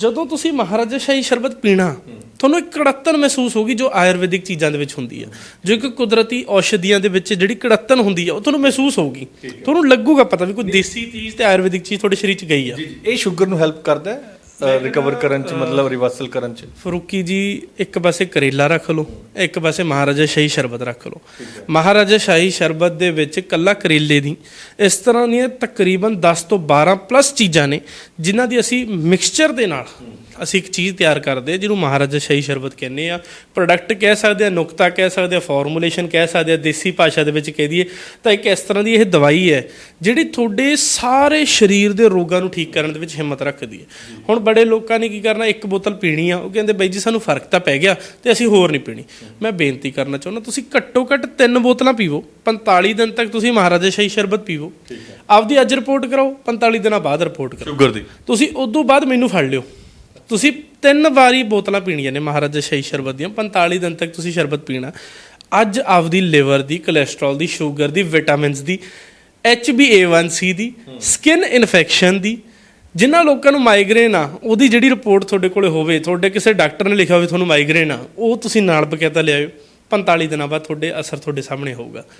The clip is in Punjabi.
ਜਦੋਂ ਤੁਸੀਂ ਮਹਾਰਾਜਾ ਸ਼ਾਹੀ ਸ਼ਰਬਤ ਪੀਣਾ ਤੁਹਾਨੂੰ ਇੱਕ ਕੜੱਤਨ ਮਹਿਸੂਸ ਹੋਗੀ ਜੋ ਆਯੁਰਵੈਦਿਕ ਚੀਜ਼ਾਂ ਦੇ ਵਿੱਚ ਹੁੰਦੀ ਹੈ ਜੋ ਇੱਕ ਕੁਦਰਤੀ ਔਸ਼ਧੀਆਂ ਦੇ ਵਿੱਚ ਜਿਹੜੀ ਕੜੱਤਨ ਹੁੰਦੀ ਹੈ ਉਹ ਤੁਹਾਨੂੰ ਮਹਿਸੂਸ ਹੋਊਗੀ। ਤੁਹਾਨੂੰ ਲੱਗੂਗਾ ਪਤਾ ਵੀ ਕੋਈ ਦੇਸੀ ਚੀਜ਼ ਤੇ ਆਯੁਰਵੈਦਿਕ ਚੀਜ਼ ਤੁਹਾਡੇ ਸਰੀਰ 'ਚ ਗਈ ਆ। ਇਹ ਸ਼ੂਗਰ ਨੂੰ ਹੈਲਪ ਕਰਦਾ ਹੈ? ਰਿਕਵਰ ਕਰਨ ਚ, ਮਤਲਬ ਰਿਵਰਸਲ ਕਰਨ ਚ। ਫਰੂਕੀ ਜੀ, ਇੱਕ ਪਾਸੇ ਕਰੇਲਾ ਰੱਖ ਲਓ, ਇੱਕ ਪਾਸੇ ਮਹਾਰਾਜਾ ਸ਼ਾਹੀ ਸ਼ਰਬਤ ਰੱਖ ਲਓ। ਮਹਾਰਾਜਾ ਸ਼ਾਹੀ ਸ਼ਰਬਤ ਦੇ ਵਿੱਚ ਕੱਲਾ ਕਰੇਲੇ ਦੀ ਇਸ ਤਰ੍ਹਾਂ ਦੀਆਂ ਤਕਰੀਬਨ 10 ਤੋਂ 12 ਪਲੱਸ ਚੀਜ਼ਾਂ ਨੇ, ਜਿਨ੍ਹਾਂ ਦੀ ਅਸੀਂ ਮਿਕਸਚਰ ਦੇ ਨਾਲ ਅਸੀਂ ਇੱਕ ਚੀਜ਼ ਤਿਆਰ ਕਰਦੇ ਜਿਹਨੂੰ ਮਹਾਰਾਜਾ ਸ਼ਾਹੀ ਸ਼ਰਬਤ ਕਹਿੰਦੇ ਆ। ਪ੍ਰੋਡਕਟ ਕਹਿ ਸਕਦੇ ਆ ਨੁਕਤਾ ਕਹਿ ਸਕਦੇ ਆ ਫਾਰਮੂਲੇਸ਼ਨ ਕਹਿ ਸਕਦੇ ਆ ਦੇਸੀ ਭਾਸ਼ਾ ਦੇ ਵਿੱਚ ਕਹਿ ਦਈਏ ਤਾਂ ਇੱਕ ਇਸ ਤਰ੍ਹਾਂ ਦੀ ਇਹ ਦਵਾਈ ਹੈ ਜਿਹੜੀ ਤੁਹਾਡੇ ਸਾਰੇ ਸਰੀਰ ਦੇ ਰੋਗਾਂ ਨੂੰ ਠੀਕ ਕਰਨ ਦੇ ਵਿੱਚ ਹਿੰਮਤ ਰੱਖਦੀ ਹੈ। ਹੁਣ ਬੜੇ ਲੋਕਾਂ ਨੇ ਕੀ ਕਰਨਾ ਇੱਕ ਬੋਤਲ ਪੀਣੀ ਆ ਉਹ ਕਹਿੰਦੇ ਬਾਈ ਜੀ ਸਾਨੂੰ ਫ਼ਰਕ ਤਾਂ ਪੈ ਗਿਆ ਤੇ ਅਸੀਂ ਹੋਰ ਨਹੀਂ ਪੀਣੀ। ਮੈਂ ਬੇਨਤੀ ਕਰਨਾ ਚਾਹੁੰਦਾ ਤੁਸੀਂ ਘੱਟੋ ਘੱਟ ਤਿੰਨ ਬੋਤਲਾਂ ਪੀਵੋ 45 ਦਿਨ ਤੱਕ ਤੁਸੀਂ ਮਹਾਰਾਜਾ ਸ਼ਾਹੀ ਸ਼ਰਬਤ ਪੀਵੋ। ਆਪਦੀ ਅੱਜ ਰਿਪੋਰਟ ਕਰਾਓ 45 ਦਿਨਾਂ ਬਾਅਦ ਰਿਪੋਰਟ ਕਰੋ ਸ਼ੂਗਰ ਦੀ। ਤੁਸੀਂ ਉਦੋਂ ਬਾਅਦ ਮੈਨੂੰ ਫੜ ਲਿਓ। ਤੁਸੀਂ ਤਿੰਨ ਵਾਰੀ ਬੋਤਲਾਂ ਪੀਣੀਆਂ ਨੇ ਮਹਾਰਾਜਾ ਸ਼ਾਹੀ ਸ਼ਰਬਤ ਦੀਆਂ 45 ਦਿਨ ਤੱਕ ਤੁਸੀਂ ਸ਼ਰਬਤ ਪੀਣਾ। ਅੱਜ ਆਪਦੀ ਲਿਵਰ ਦੀ ਕੋਲੇਸਟ੍ਰੋਲ ਦੀ ਸ਼ੂਗਰ ਦੀ ਵਿਟਾਮਿਨਸ ਦੀ HbA1c ਦੀ ਸਕਿਨ ਇਨਫੈਕਸ਼ਨ ਦੀ, ਜਿਨ੍ਹਾਂ ਲੋਕਾਂ ਨੂੰ ਮਾਈਗ੍ਰੇਨ ਆ, ਉਹਦੀ ਜਿਹੜੀ ਰਿਪੋਰਟ ਤੁਹਾਡੇ ਕੋਲੇ ਹੋਵੇ, ਤੁਹਾਡੇ ਕਿਸੇ ਡਾਕਟਰ ਨੇ ਲਿਖਿਆ ਹੋਵੇ, ਤੁਹਾਨੂੰ ਮਾਈਗ੍ਰੇਨ ਆ, ਉਹ ਤੁਸੀਂ ਨਾਲ ਬਕਾਇਦਾ ਲਿਆਇਓ 45 ਦਿਨਾਂ ਬਾਅਦ ਤੁਹਾਡੇ ਅਸਰ ਤੁਹਾਡੇ ਸਾਹਮਣੇ ਹੋਊਗਾ।